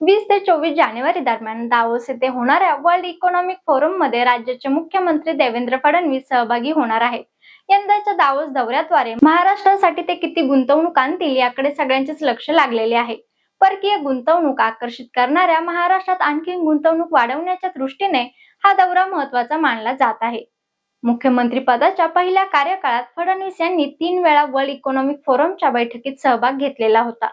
वीस ते चोवीस जानेवारी दरम्यान दावोस येथे होणाऱ्या वर्ल्ड इकॉनॉमिक फोरममध्ये राज्याचे मुख्यमंत्री देवेंद्र फडणवीस सहभागी होणार आहेत. यंदाच्या दावोस दौऱ्याद्वारे महाराष्ट्रासाठी ते किती गुंतवणूक आणतील याकडे सगळ्यांचेच लक्ष लागलेले आहे. परकीय गुंतवणूक आकर्षित करणाऱ्या महाराष्ट्रात आणखी गुंतवणूक वाढवण्याच्या दृष्टीने हा दौरा महत्त्वाचा मानला जात आहे. मुख्यमंत्री पदाच्या पहिल्या कार्यकाळात फडणवीस यांनी तीन वेळा वर्ल्ड इकॉनॉमिक फोरमच्या बैठकीत सहभाग घेतलेला होता.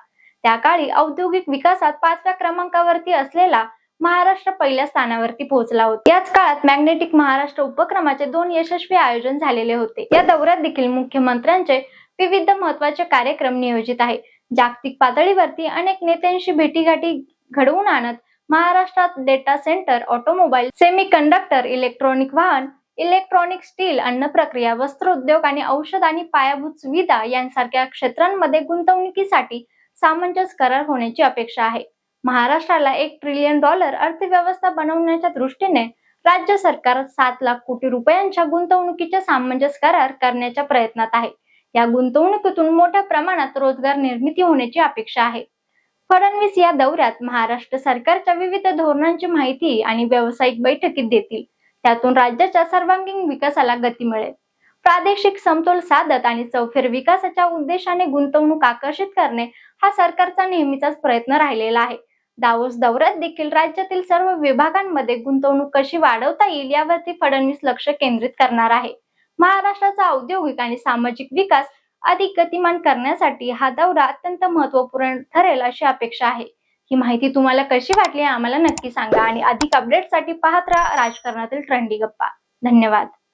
त्या काळी औद्योगिक विकासात पाचव्या क्रमांकावरती असलेला महाराष्ट्र पहिल्या स्थानावरती पोहोचला होता. याच काळात मॅग्नेटिक महाराष्ट्र उपक्रमाचे दोन यशस्वी आयोजन झालेले होते. या दौऱ्यात देखील मुख्यमंत्र्यांचे विविध महत्त्वाचे कार्यक्रम नियोजित आहे जागतिक पातळीवरती अनेक नेत्यांशी भेटीगाठी घडवून आणत महाराष्ट्रात data center automobile semiconductor electronic वाहन इलेक्ट्रॉनिक स्टील अन्न प्रक्रिया वस्त्रोद्योग आणि औषध आणि पायाभूत सुविधा यांसारख्या क्षेत्रांमध्ये गुंतवणुकीसाठी सामंजस्य करार होण्याची अपेक्षा आहे. महाराष्ट्राला एक ट्रिलियन डॉलर अर्थव्यवस्था बनवण्याच्या दृष्टीने राज्य सरकार सात लाख कोटी रुपयांच्या गुंतवणुकीचे सामंजस्य करार करण्याच्या प्रयत्नात आहे. या गुंतवणुकीतून मोठ्या प्रमाणात रोजगार निर्मिती होण्याची अपेक्षा आहे. फडणवीस या दौऱ्यात महाराष्ट्र सरकारच्या विविध धोरणांची माहिती आणि व्यावसायिक बैठकीत देतील. त्यातून राज्याच्या सर्वांगीण विकासाला गती मिळेल. प्रादेशिक समतोल साधत आणि चौफेर विकासाच्या उद्देशाने गुंतवणूक आकर्षित करणे हा सरकारचा नेहमीचाच प्रयत्न राहिलेला आहे. दावोस दौऱ्यात देखील राज्यातील सर्व विभागांमध्ये गुंतवणूक कशी वाढवता येईल यावरती फडणवीस लक्ष केंद्रित करणार आहे. महाराष्ट्राचा औद्योगिक आणि सामाजिक विकास अधिक गतिमान करण्यासाठी हा दौरा अत्यंत महत्त्वपूर्ण ठरेल अशी अपेक्षा आहे. ही माहिती तुम्हाला कशी वाटली आम्हाला नक्की सांगा आणि अधिक अपडेटसाठी पाहत राहा राजकारणातील ट्रेंडी गप्पा. धन्यवाद.